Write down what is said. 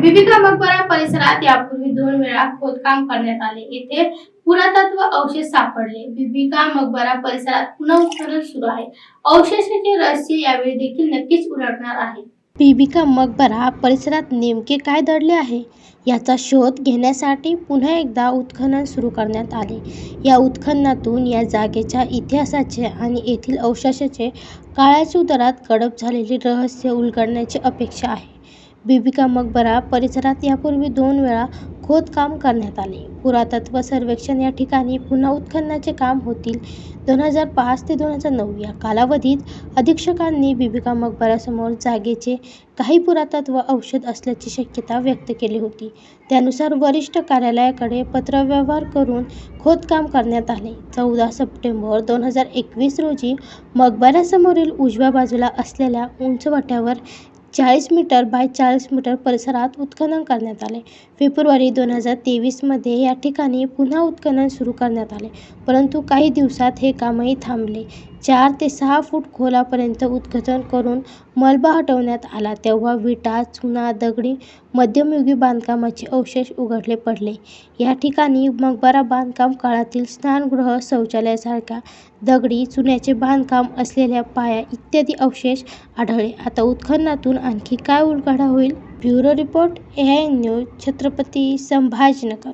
बिबिका मकबरा परिसरात यापूर्वी दोन वेळा खोदकाम करण्यात आले. येथे पुरातत्व अवशेष सापडले. बिबिका मकबरा परिसरात पुन्हा उत्खनन सुरू आहे. अवशेषाचे रहस्य यावेळी देखील नक्कीच उलटणार आहे. बिबिका मकबरा परिसरात नेमके काय दडले आहे? याचा शोध घेण्यासाठी पुन्हा एकदा उत्खनन सुरू करण्यात आले. या उत्खननातून या जागेच्या इतिहासाचे आणि येथील अवशेषाचे काळाच्या उदरात गडप झालेले रहस्य उलगडण्याची अपेक्षा आहे. बिबिका मकबरा परिसरात यापूर्वी दोन वेळा खोदकाम करण्यात आले. पुरातत्व सर्वेक्षण या ठिकाणी पुन्हा उत्खननाचे काम होतील. दोन हजार पाच ते दोन हजार नऊ या कालावधीत अधीक्षकांनी बीबीका मकबरासमोर जागेचे काही पुरातत्व औषध असल्याची शक्यता व्यक्त केली होती. त्यानुसार वरिष्ठ कार्यालयाकडे पत्रव्यवहार करून खोदकाम करण्यात आले. चौदा सप्टेंबर दोन हजार एकवीस रोजी मकबऱ्यासमोरील उजव्या बाजूला असलेल्या उंचवट्यावर चाळीस मीटर बाय चाळीस मीटर परिसरात उत्खनन करण्यात आले. फेब्रुवारी दोन हजार तेवीसमध्ये या ठिकाणी पुन्हा उत्खनन सुरू करण्यात आले. परंतु काही दिवसात हे कामही थांबले. चार ते सहा फूट खोलापर्यंत उत्खनन करून मलबा हटवण्यात आला. तेव्हा विटा चुना दगडी मध्यमयुगी बांधकामाचे अवशेष उघडले पडले. या ठिकाणी मकबरा बांधकाम काळातील स्नानगृह शौचालयासारख्या दगडी चुन्याचे बांधकाम असलेल्या पाया इत्यादी अवशेष आढळले. आता उत्खननातून आणखी काय उलगडा होईल? Bureau report A I news Chhatrapati Sambhajinagar.